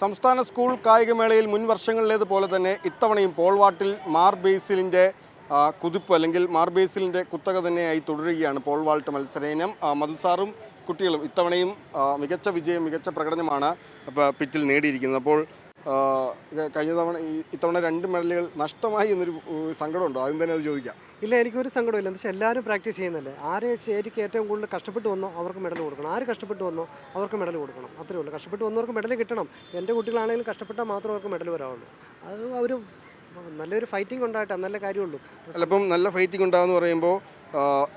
സംസ്ഥാന സ്കൂൾ കായികമേളയിൽ മുൻ വർഷങ്ങളിലേതുപോലെ തന്നെ ഇത്തവണയും പോൾവാട്ടിൽ മാർ ബേസിലിന്റെ കുതിപ്പ് അല്ലെങ്കിൽ മാർ ബേസിലിന്റെ കുത്തക തന്നെയായി തുടരുകയാണ് പോൾവാൾട്ട് മത്സര ഇനം മധുസാറും കുട്ടികളും ഇത്തവണയും മികച്ച വിജയം മികച്ച പ്രകടനമാണ് പിറ്റിൽ നേടിയിരിക്കുന്നത്. അപ്പോൾ കഴിഞ്ഞ തവണ ഈ ഇത്തവണ രണ്ട് മെഡലുകൾ നഷ്ടമായി എന്നൊരു സങ്കടമുണ്ടോ? ആദ്യം തന്നെ അത് ചോദിക്കാം. ഇല്ല എനിക്കൊരു സങ്കടമില്ല. എന്താ വെച്ചാൽ എല്ലാവരും പ്രാക്ടീസ് ചെയ്യുന്നല്ലേ ആരെ ശരിക്ക് ഏറ്റവും കൂടുതൽ കഷ്ടപ്പെട്ട് വന്നോ അവർക്ക് മെഡൽ കൊടുക്കണം. ആര് കഷ്ടപ്പെട്ട് വന്നോ അവർക്ക് മെഡൽ കൊടുക്കണം. അത്രേ ഉള്ളൂ. കഷ്ടപ്പെട്ട് വന്നവർക്ക് മെഡൽ കിട്ടണം. എന്റെ കുട്ടികളാണെങ്കിലും കഷ്ടപ്പെട്ടാൽ മാത്രം അവർക്ക് മെഡൽ വരാവുള്ളൂ. അത് അവർ നല്ലൊരു ഫൈറ്റിംഗ് ഉണ്ടായിട്ട് നല്ല കാര്യമുള്ളൂ. ചിലപ്പം നല്ല ഫൈറ്റിംഗ് ഉണ്ടാകുമെന്ന് പറയുമ്പോൾ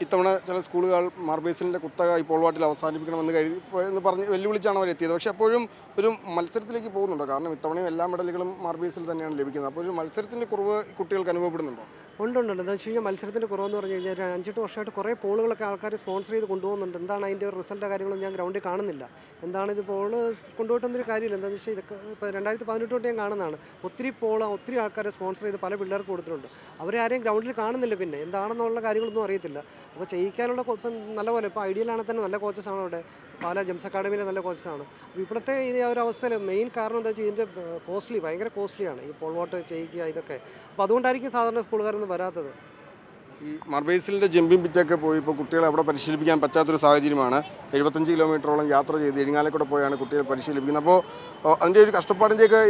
ഇത്തവണ ചില സ്കൂളുകൾ മാർബേസിലിന്റെ കുത്തക ഇപ്പോൾ വാട്ടിൽ അവസാനിപ്പിക്കണമെന്ന് കരുതി എന്ന് പറഞ്ഞ് വെല്ലുവിളിച്ചാണ് അവർ എത്തിയത്. പക്ഷേ അപ്പോഴും ഒരു മത്സരത്തിലേക്ക് പോകുന്നുണ്ടോ. കാരണം ഇത്തവണയും എല്ലാ മെഡലുകളും മാർബേസിൽ തന്നെയാണ് ലഭിക്കുന്നത്. അപ്പോൾ ഒരു മത്സരത്തിന്റെ കുറവ് കുട്ടികൾക്ക് അനുഭവപ്പെടുന്നുണ്ടോ? ഉണ്ട് ഉണ്ട്. എന്താ വെച്ച് കഴിഞ്ഞാൽ മത്സരത്തിന്റെ കുറവെന്ന് പറഞ്ഞു കഴിഞ്ഞാൽ ഒരു അഞ്ചെട്ട് വർഷമായിട്ട് കുറേ പോളുകളൊക്കെ ആൾക്കാർ സ്പോൺസർ ചെയ്ത് കൊണ്ടുപോകുന്നുണ്ട്. എന്താണ് അതിന്റെ റിസൾട്ട് കാര്യങ്ങളും ഞാൻ ഗ്രൗണ്ടിൽ കാണുന്നില്ല. എന്താണ് ഇത് പോൾ കൊണ്ടുപോയിട്ടൊന്നൊരു കാര്യമില്ല. എന്താണെന്ന് വെച്ചാൽ ഇതൊക്കെ ഇപ്പോൾ രണ്ടായിരത്തി പതിനെട്ട് തൊട്ട് ഞാൻ കാണുന്നതാണ്. ഒത്തിരി പോൾ ഒത്തിരി ആൾക്കാരെ സ്പോൺസർ ചെയ്ത് പല പിള്ളേർക്ക് കൊടുത്തിട്ടുണ്ട്. അവരെ ആരെയും ഗ്രൗണ്ടിൽ കാണുന്നില്ല പിന്നെ. എന്താണെന്നുള്ള കാര്യങ്ങളൊന്നും അറിയത്തില്ല. അപ്പോൾ ചെയ്യിക്കാനുള്ള ഇപ്പം നല്ലപോലെ ഇപ്പോൾ ഐഡിയലാണെങ്കിൽ തന്നെ നല്ല കോച്ചസ് ആണ് അവിടെ. പാല ജംസ് അക്കാഡമിയിലെ നല്ല കോച്ചസാണ് അപ്പോൾ ഇപ്പോഴത്തെ ഈ ഒരു അവസ്ഥയിൽ മെയിൻ കാരണം എന്താ വെച്ചാൽ ഇതിന്റെ കോസ്റ്റ്ലി ഭയങ്കര കോസ്റ്റ്ലിയാണ് ഈ പോൾ വാട്ട് ചെയ്യിക്കുക ഇതൊക്കെ. അപ്പോൾ അതുകൊണ്ടായിരിക്കും സാധാരണ സ്കൂളുകാരൊന്നും വരാത്തത്. ഈ മർബേസിലിന്റെ ജമ്പിങ് പിറ്റൊക്കെ പോയി ഇപ്പോൾ കുട്ടികളെ അവിടെ പരിശീലിപ്പിക്കാൻ പറ്റാത്തൊരു സാഹചര്യമാണ്. എഴുപത്തഞ്ച് കിലോമീറ്ററോളം യാത്ര ചെയ്ത് ഇരിങ്ങാലക്കൂടെ പോയാണ് കുട്ടികളെ പരിശീലിപ്പിക്കുന്നത്. അപ്പോൾ അതിന്റെ ഒരു കഷ്ടപ്പാടിന്റെയൊക്കെ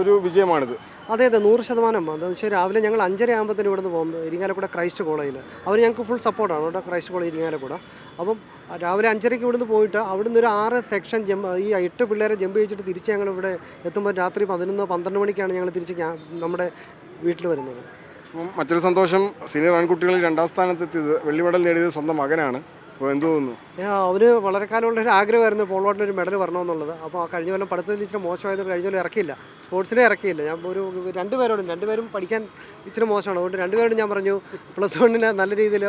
ഒരു വിജയമാണിത്. അതെ അതെ നൂറ് ശതമാനം. എന്താണെന്ന് വെച്ചാൽ രാവിലെ ഞങ്ങൾ അഞ്ചര ആകുമ്പോഴത്തേന് ഇവിടുന്ന് പോകുമ്പോൾ ഇരിങ്ങാലക്കൂടെ ക്രൈസ്റ്റ് കോളേജിൽ. അവർ ഞങ്ങൾക്ക് ഫുൾ സപ്പോർട്ടാണ് അവിടെ ക്രൈസ്റ്റ് കോളേജ് ഇരിങ്ങാലക്കൂടെ അപ്പം രാവിലെ അഞ്ചരയ്ക്ക് ഇവിടുന്ന് പോയിട്ട് അവിടുന്ന് ഒരു ആറ് സെക്ഷൻ ജമ്പ് ഈ എട്ട് പിള്ളേരെ ജമ്പ് ചെയ്യിച്ചിട്ട് തിരിച്ച് ഞങ്ങൾ ഇവിടെ എത്തുമ്പോൾ രാത്രി പതിനൊന്നോ പന്ത്രണ്ട് മണിക്കാണ് ഞങ്ങൾ തിരിച്ച് നമ്മുടെ വീട്ടിൽ വരുന്നത്. മറ്റൊരു സന്തോഷം സീനിയർ ആൺകുട്ടികളിൽ രണ്ടാം സ്ഥാനത്തെത്തിയത് വെള്ളി മെഡൽ നേടിയത് സ്വന്തം മകനാണ്. അപ്പോൾ എന്ത് തോന്നുന്നു? അവന് വളരെ കാലമുള്ള ഒരു ആഗ്രഹമായിരുന്നു പോളോട്ടിൽ ഒരു മെഡൽ വരണമെന്നുള്ളത്. അപ്പോൾ കഴിഞ്ഞ കൊല്ലം പഠിത്തത്തിൽ ഇച്ചിരി മോശമായത് കഴിഞ്ഞ കൊല്ലം ഇറക്കിയില്ല. സ്പോർട്സിനെ ഇറക്കിയില്ല. ഞാൻ ഒരു രണ്ടുപേരോടും രണ്ടുപേരും പഠിക്കാൻ ഇച്ചിരി മോശമാണ്. അതുകൊണ്ട് രണ്ടുപേരോടും ഞാൻ പറഞ്ഞു പ്ലസ് വണ്ണിന് നല്ല രീതിയിൽ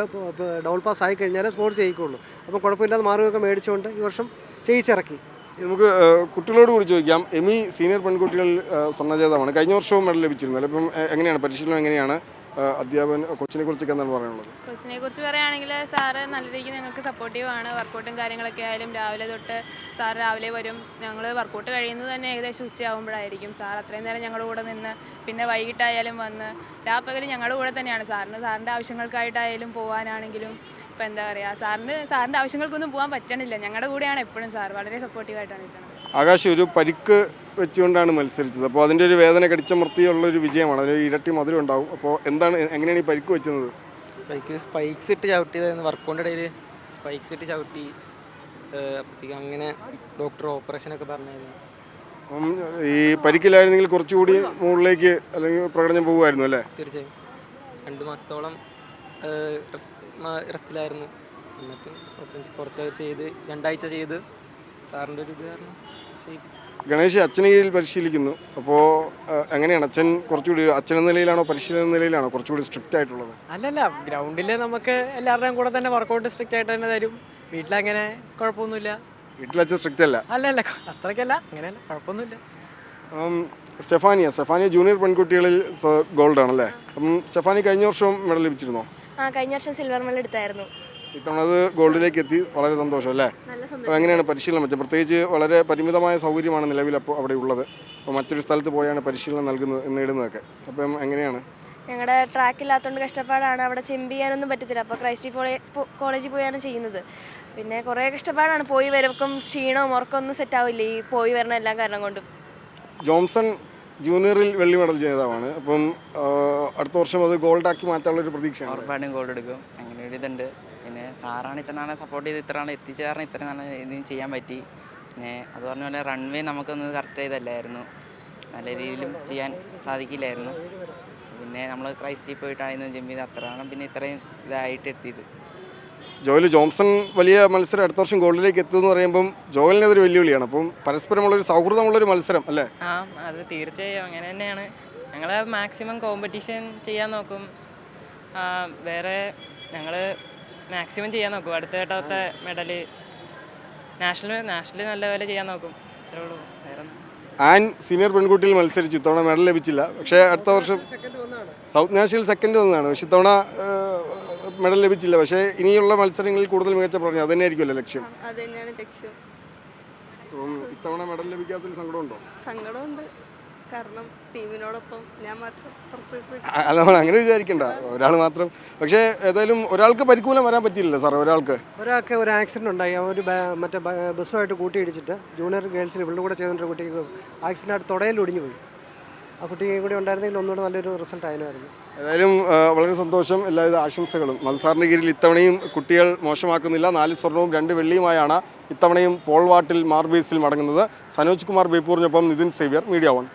ഡൗൾ പാസ് ആയി കഴിഞ്ഞാലേ സ്പോർട്സ് ചെയ്യിക്കുള്ളൂ അപ്പോൾ കുഴപ്പമില്ലാതെ മാർഗമൊക്കെ മേടിച്ചുകൊണ്ട് ഈ വർഷം ചെയ്യിച്ചിറക്കി നമുക്ക് കുട്ടികളോട് കൂടി ചോദിക്കാം. എമി സീനിയർ പെൺകുട്ടികൾ സ്വർണജേതാവാണ്. കഴിഞ്ഞ വർഷവും മെഡൽ ലഭിച്ചിരുന്നല്ലോ ഇപ്പം എങ്ങനെയാണ്? പരിശീലനം എങ്ങനെയാണ്? അധ്യാപകൻ കൊച്ചിനെ കുറിച്ചൊക്കെ എന്താണ് പറയാനുള്ളത്? കൊച്ചിനെ കുറിച്ച് പറയുകയാണെങ്കിൽ സാറ് നല്ല രീതിക്ക് ഞങ്ങൾക്ക് സപ്പോർട്ടീവ് ആണ്. വർക്കൗട്ടും കാര്യങ്ങളൊക്കെ ആയാലും രാവിലെ തൊട്ട് സാർ രാവിലെ വരും. ഞങ്ങൾ വർക്കൗട്ട് കഴിയുന്നത് തന്നെ ഏകദേശം ഉച്ചയാകുമ്പോഴായിരിക്കും സാർ അത്രയും നേരം ഞങ്ങളുടെ കൂടെ നിന്ന് പിന്നെ വൈകിട്ടായാലും വന്ന് രാപ്പകൽ ഞങ്ങളുടെ കൂടെ തന്നെയാണ്. സാറിന് സാറിന്റെ ആവശ്യങ്ങൾക്കായിട്ടായാലും പോകാനാണെങ്കിലും ഇപ്പം എന്താ പറയുക സാറിന് സാറിന്റെ ആവശ്യങ്ങൾക്കൊന്നും പോകാൻ പറ്റണില്ല. ഞങ്ങളുടെ കൂടെയാണ് എപ്പോഴും സാർ വളരെ സപ്പോർട്ടീവായിട്ടാണ് നിൽക്കുന്നത്. ആകാശ് ഒരു പരിക്ക് വെച്ചുകൊണ്ടാണ് മത്സരിച്ചത്. അപ്പോൾ അതിന്റെ ഒരു വേദന കടിച്ചമർത്തിയുള്ള ഒരു വിജയമാണ്. അതിന് ഇരട്ടി മധുരം ഉണ്ടാവും. അപ്പോൾ എന്താണ് എങ്ങനെയാണ് ഈ പരിക്ക് വെച്ചുന്നത് പരിക്ക് സ്പൈക്സ് ഇട്ട് ചവിട്ടിയതായിരുന്നു വർക്കൗണ്ട് ഇടയിൽ സ്പൈക്സ് ഇട്ട് ചവിട്ടി അപ്പോഴത്തേക്കും അങ്ങനെ ഡോക്ടർ ഓപ്പറേഷനൊക്കെ പറഞ്ഞായിരുന്നു. അപ്പം ഈ പരിക്കില്ലായിരുന്നെങ്കിൽ കുറച്ചുകൂടി മുകളിലേക്ക് അല്ലെങ്കിൽ പ്രകടനം പോകുമായിരുന്നു അല്ലേ? തീർച്ചയായും. രണ്ട് മാസത്തോളം റെസ്റ്റിലായിരുന്നു. എന്നിട്ട് കുറച്ച് ചെയ്ത് രണ്ടാഴ്ച ചെയ്ത് സാറിന്റെ ഒരു ഇത് കാരണം ചെയ്യിപ്പിച്ചു ഗണേഷ് അച്ഛനെ കീഴിൽ പരിശീലിക്കുന്നു. അപ്പോൾ എങ്ങനെയാണ് അച്ഛൻ കുറച്ചുകൂടി അച്ഛൻ എന്ന നിലയിലാണോ പരിശീലന നിലയിലാണോ കുറച്ചുകൂടി സ്ട്രിക്റ്റ് ആയിട്ടുള്ളത്? അല്ലല്ല ഗ്രൗണ്ടിൽ നമുക്ക് എല്ലാവരുടെയും കൂടെ തന്നെ വർക്കൗട്ട് സ്ട്രിക്റ്റ് ആയിട്ട് തന്നെ തരും. വീട്ടിലങ്ങനെ കുഴപ്പമൊന്നുമില്ല. വീട്ടിലച്ഛൻ സ്ട്രിക്റ്റ് അല്ല. അല്ലല്ല അത്രയ്ക്കല്ല അങ്ങനെയല്ല കുഴപ്പമൊന്നുമില്ല. സ്റ്റെഫാനിയ സ്റ്റെഫാനിയ ജൂനിയർ പെൺകുട്ടികളിൽ ഗോൾഡ് ആണല്ലേ? അപ്പം സ്റ്റെഫാനി കഴിഞ്ഞ വർഷവും മെഡൽ ലഭിച്ചിരുന്നോ? ആ കഴിഞ്ഞ വർഷം സിൽവർ മെഡൽ എടുത്തായിരുന്നു. ഇത്തവണ അത് ഗോൾഡിലേക്ക് എത്തി. വളരെ സന്തോഷം അല്ലേ? അപ്പോൾ എങ്ങനെയാണ് പരിശീലനം വെച്ചത്? പ്രത്യേകിച്ച് വളരെ പരിമിതമായ സൗകര്യമാണ് നിലവിൽ അപ്പോൾ അവിടെ ഉള്ളത്. അപ്പോൾ മറ്റൊരു സ്ഥലത്ത് പോയാണ് പരിശീലനം നൽകുന്നത് നേടുന്നതൊക്കെ. അപ്പം എങ്ങനെയാണ്? ഞങ്ങളുടെ ട്രാക്ക് ഇല്ലാത്തതുകൊണ്ട് കഷ്ടപ്പാടാണ്. അവിടെ ചെമ്പ് ചെയ്യാനൊന്നും പറ്റത്തില്ല. അപ്പോൾ ക്രൈസ്റ്റി കോളേജിൽ പോയാണ് ചെയ്യുന്നത്. പിന്നെ കുറേ കഷ്ടപ്പാടാണ്. പോയി വരവും ക്ഷീണവും ഉറക്കമൊന്നും സെറ്റ് ആവില്ല ഈ പോയി വരണ എല്ലാം കാരണം കൊണ്ടും. ജോൺസൺ ജൂനിയറിൽ വെള്ളി മെഡൽ ജേതാവാണ്. അപ്പം അടുത്ത വർഷം അത് ഗോൾഡാക്കി മാറ്റാനുള്ള ഒരു പ്രതീക്ഷയാണ്. ഉറപ്പായിട്ടും ഗോൾഡ് എടുക്കും. അങ്ങനെ ഒരു പിന്നെ സാറാണ് ഇത്ര നാളെ സപ്പോർട്ട് ചെയ്ത് ഇത്ര നാളെ എത്തിച്ച കാരണം ഇത്ര നാളെ ഇതിന് ചെയ്യാൻ പറ്റി. പിന്നെ അത് പറഞ്ഞ പോലെ റൺവേ നമുക്കൊന്ന് കറക്റ്റ് ചെയ്തല്ലായിരുന്നു. നല്ല രീതിയിലും ചെയ്യാൻ സാധിക്കില്ലായിരുന്നു. പിന്നെ നമ്മൾ ക്രൈസ്റ്റിൽ പോയിട്ടായിരുന്നു ജമ്പ് ചെയ്ത് അത്രയാണ് പിന്നെ ഇത്രയും ഇതായിട്ട് എത്തിയത്. ജോയൽ ജോംസൺ വലിയ മത്സരം അടുത്ത വർഷം ഗോൾഡിലേക്ക് എത്തുമെന്ന് പറയുമ്പം ജോയലിനെതിരെ വെല്ലുവിളിയാണ്. അപ്പം പരസ്പരമുള്ളൊരു സൗഹൃദമുള്ളൊരു മത്സരം അല്ലേ? ആ അത് തീർച്ചയായും അങ്ങനെ തന്നെയാണ്. ഞങ്ങൾ മാക്സിമം കോമ്പറ്റീഷൻ ചെയ്യാൻ നോക്കും. വേറെ ഞങ്ങൾ മാക്സിമം ചെയ്യാൻ നോക്കും. അടുത്ത വട്ടത്തെ മെഡൽ നാഷണൽ നാഷണൽ നല്ലപോലെ ചെയ്യാൻ നോക്കും. അത്രേ ഉള്ളൂ. വേറെ ആൻ സീനിയർ പെൺകുട്ടിയിൽ മത്സരിച്ചു. ഇത്തവണ മെഡൽ ലഭിച്ചില്ല. പക്ഷേ അടുത്ത വർഷം സൗത്ത് നാഷണൽ സെക്കൻഡ് വന്നതാണ്. പക്ഷെ ഇത്തവണ മെഡൽ ലഭിച്ചില്ല. പക്ഷേ ഇനിയുള്ള മത്സരങ്ങളിൽ കൂടുതൽ മികച്ച പറഞ്ഞു അത് തന്നെയായിരിക്കുമല്ലോ ലക്ഷ്യം? അത് തന്നെയാണ് ലക്ഷ്യം. ഇത്തവണ മെഡൽ ലഭിക്കാത്തതിൽ സങ്കടമുണ്ടോ? സങ്കടമുണ്ട്. കാരണം ടീമിനോടൊപ്പം ഞാൻ മാത്രം അല്ല അങ്ങനെ വിചാരിക്കണ്ട. ഒരാൾ മാത്രം. പക്ഷേ ഏതായാലും ഒരാൾക്ക് പരിക്കൂലം വരാൻ പറ്റിയില്ലല്ലോ സാർ ഒരാൾക്ക്. ഒരാൾക്ക് ഒരു ആക്സിഡന്റ് ഉണ്ടായി. അവർ മറ്റേ ബസ്സുമായിട്ട് കൂട്ടിയിടിച്ചിട്ട് ജൂനിയർ ഗേൾസിൽ ഇവളുടെ കൂടെ ചെയ്തിട്ട് കുട്ടിക്ക് ആക്സിഡന്റ് ആയിട്ട് തുടയിൽ ഒടിഞ്ഞു പോയി. ആ കുട്ടിയെ കൂടി ഉണ്ടായിരുന്നെങ്കിൽ ഒന്നുകൂടെ നല്ലൊരു റിസൾട്ട് ആയിരുന്നു ഏതായാലും വളരെ സന്തോഷം. എല്ലാവിധ ആശംസകളും. മധുസാറിന്റെ കീഴിൽ ഇത്തവണയും കുട്ടികൾ മോശമാക്കുന്നില്ല. നാല് സ്വർണവും രണ്ട് വെള്ളിയുമായാണ് ഇത്തവണയും പോൾവാട്ടിൽ മാർബീസിൽ മടങ്ങുന്നത്. സനോജ് കുമാർ ബേപ്പൂറിനൊപ്പം നിതിൻ സേവ്യർ മീഡിയ വൺ.